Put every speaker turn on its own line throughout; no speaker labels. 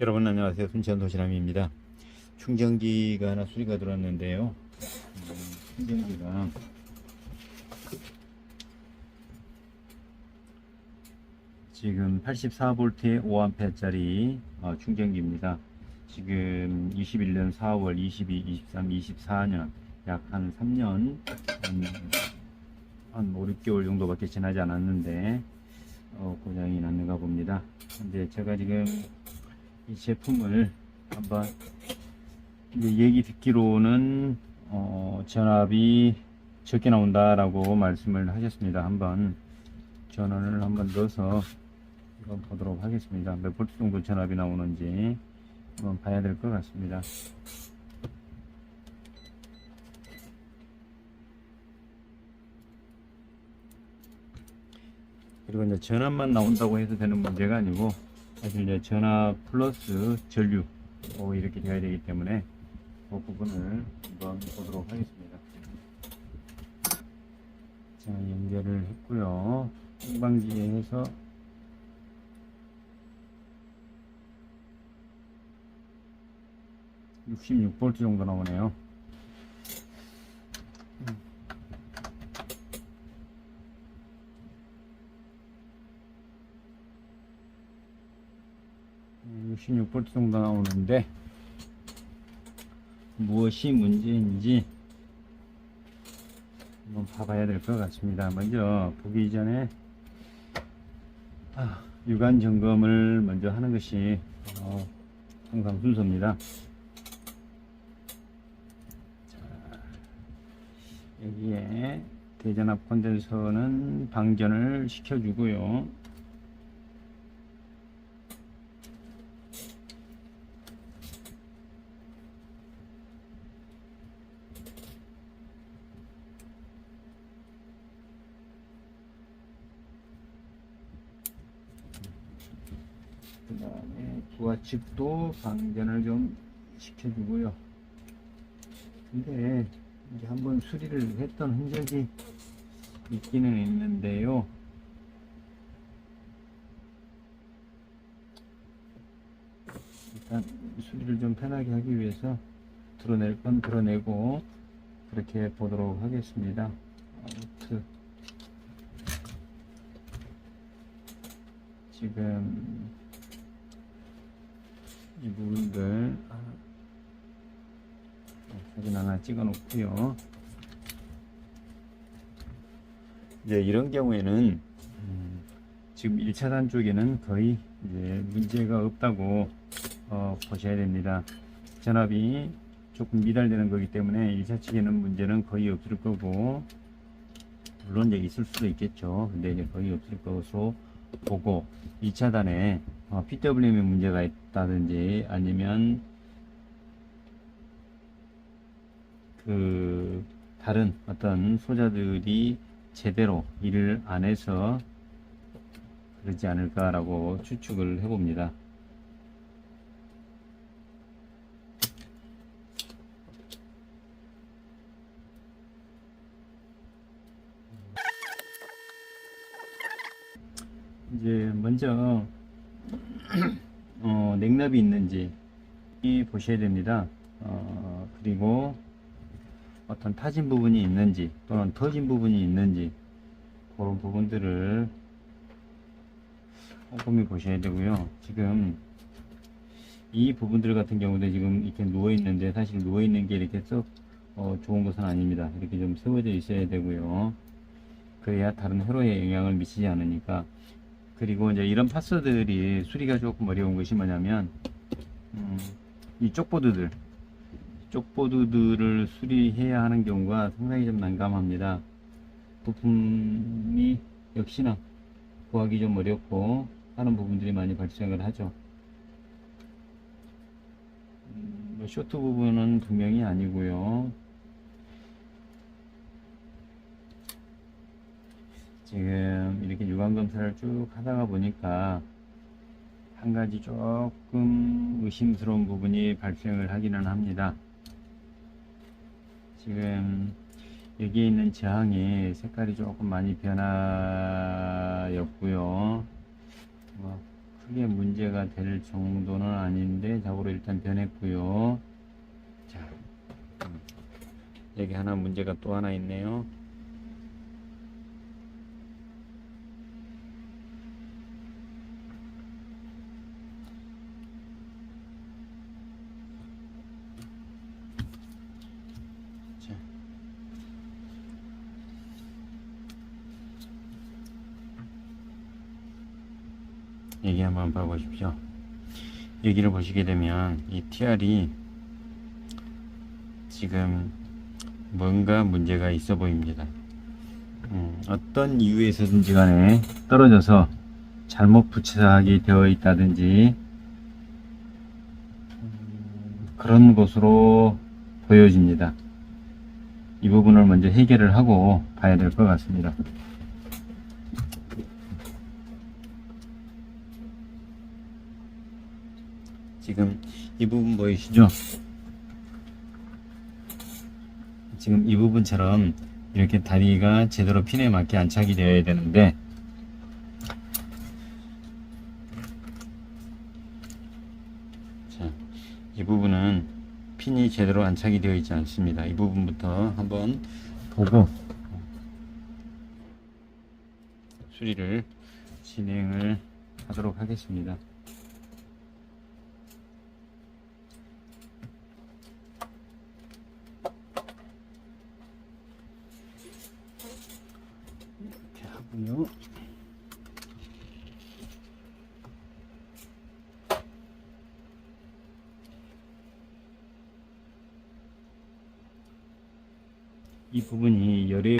여러분 안녕하세요. 순천 도시남입니다. 충전기가 하나 수리가 들어왔는데요. 음, 충전기가 지금 84V의 5A짜리 어, 충전기입니다. 지금 21년 4월 22, 23, 24년 약 한 3년 한, 한 5, 6개월 정도밖에 지나지 않았는데 어, 고장이 났는가 봅니다. 근데 제가 지금 이 제품을 한번 얘기 듣기로는 어, 전압이 적게 나온다라고 말씀을 하셨습니다. 한번 전원을 한번 넣어서 한번 보도록 하겠습니다. 몇 볼트 정도 전압이 나오는지 한번 봐야 될 것 같습니다. 그리고 이제 전압만 나온다고 해도 되는 문제가 아니고 사실 이제 전압 플러스 전류 뭐 이렇게 돼야 되기 때문에 그 부분을 한번 보도록 하겠습니다. 자 연결을 했고요. 상방지에 해서 (66V) 정도 나오네요. 음. 66V 정도 나오는데 무엇이 문제인지 한번 봐봐야 될 것 같습니다. 먼저 보기 전에 아, 유관 점검을 먼저 하는 것이 어, 항상 순서입니다. 자, 여기에 대전압 콘덴서는 방전을 시켜주고요. 그 다음에 부하측도 방전을 좀 시켜주고요. 근데 이제 한번 수리를 했던 흔적이 있기는 있는데요. 일단 수리를 좀 편하게 하기 위해서 드러낼 건 드러내고 그렇게 보도록 하겠습니다. 아무튼 지금 이 부분들 아, 사진 하나 찍어 놓고요. 이제 이런 경우에는 음, 지금 1차단 쪽에는 거의 이제 문제가 없다고 어, 보셔야 됩니다. 전압이 조금 미달되는 거기 때문에 1차 측에는 문제는 거의 없을 거고 물론 이제 있을 수도 있겠죠. 근데 이제 거의 없을 것으로 보고 2차단에 어, PWM에 문제가 있다든지 아니면 그 다른 어떤 소자들이 제대로 일을 안 해서 그러지 않을까라고 추측을 해봅니다. 이제 먼저 어, 냉납이 있는지 이 보셔야 됩니다. 어, 그리고 어떤 타진 부분이 있는지 또는 터진 부분이 있는지 그런 부분들을 꼼꼼히 보셔야 되고요. 지금 이 부분들 같은 경우도 지금 이렇게 누워 있는데 사실 누워 있는 게 이렇게 썩 어, 좋은 것은 아닙니다. 이렇게 좀 세워져 있어야 되고요. 그래야 다른 회로에 영향을 미치지 않으니까 그리고 이제 이런 파스들이 수리가 조금 어려운 것이 뭐냐면 음, 이 쪽보드들 쪽보드들을 수리해야 하는 경우가 상당히 좀 난감합니다. 부품이 역시나 구하기 좀 어렵고 하는 부분들이 많이 발생을 하죠. 음, 뭐 쇼트 부분은 분명히 아니고요. 지금 이렇게 유관 검사를 쭉 하다가 보니까 한 가지 조금 의심스러운 부분이 발생을 하기는 합니다. 지금 여기에 있는 저항이 색깔이 조금 많이 변화였고요. 뭐 크게 문제가 될 정도는 아닌데 작업으로 일단 변했고요. 자, 음, 여기 하나 문제가 또 하나 있네요. 여기 한번 봐보십시오. 여기를 보시게 되면 이 TR이 지금 뭔가 문제가 있어 보입니다. 음, 어떤 이유에서든지 간에 떨어져서 잘못 부착이 되어 있다든지 음, 그런 것으로 보여집니다. 이 부분을 먼저 해결을 하고 봐야 될 것 같습니다. 지금 이 부분 보이시죠? 지금 이 부분처럼 이렇게 다리가 제대로 핀에 맞게 안착이 되어야 되는데 자, 이 부분은 핀이 제대로 안착이 되어 있지 않습니다. 이 부분부터 한번 보고 수리를 진행을 하도록 하겠습니다. 하고요. 이 부분이 열에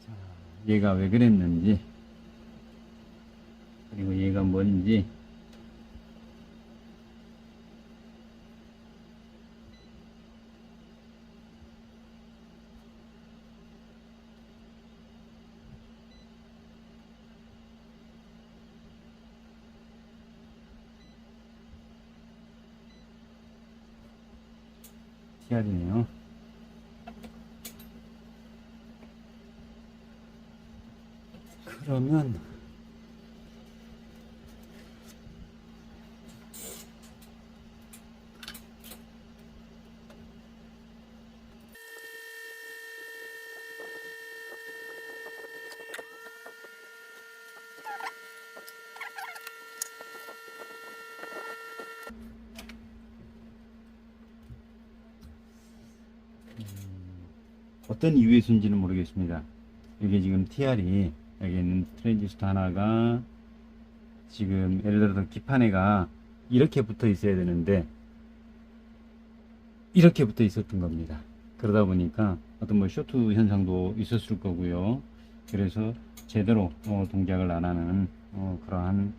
자, 얘가 왜 그랬는지 그리고 얘가 뭔지 TR이네요. 그러면 어떤 이유에서인지는 모르겠습니다. 이게 지금 TR이 여기 있는 트랜지스터 하나가 지금 예를 들어서 기판에가 이렇게 붙어 있어야 되는데 이렇게 붙어 있었던 겁니다. 그러다 보니까 어떤 뭐 쇼트 현상도 있었을 거고요. 그래서 제대로 어, 동작을 안 하는 어, 그러한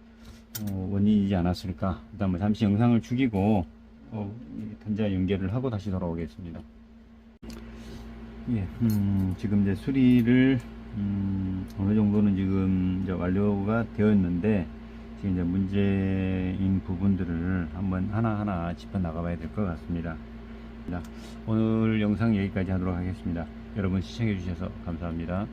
어, 원인이지 않았을까. 뭐 잠시 영상을 죽이고 어, 이 단자 연결을 하고 다시 돌아오겠습니다. 예, 음, 지금 이제 수리를 음, 어느 정도는 지금 이제 완료가 되었는데 지금 이제 문제인 부분들을 한번 하나하나 짚어 나가봐야 될 것 같습니다. 자, 오늘 영상 여기까지 하도록 하겠습니다. 여러분 시청해 주셔서 감사합니다.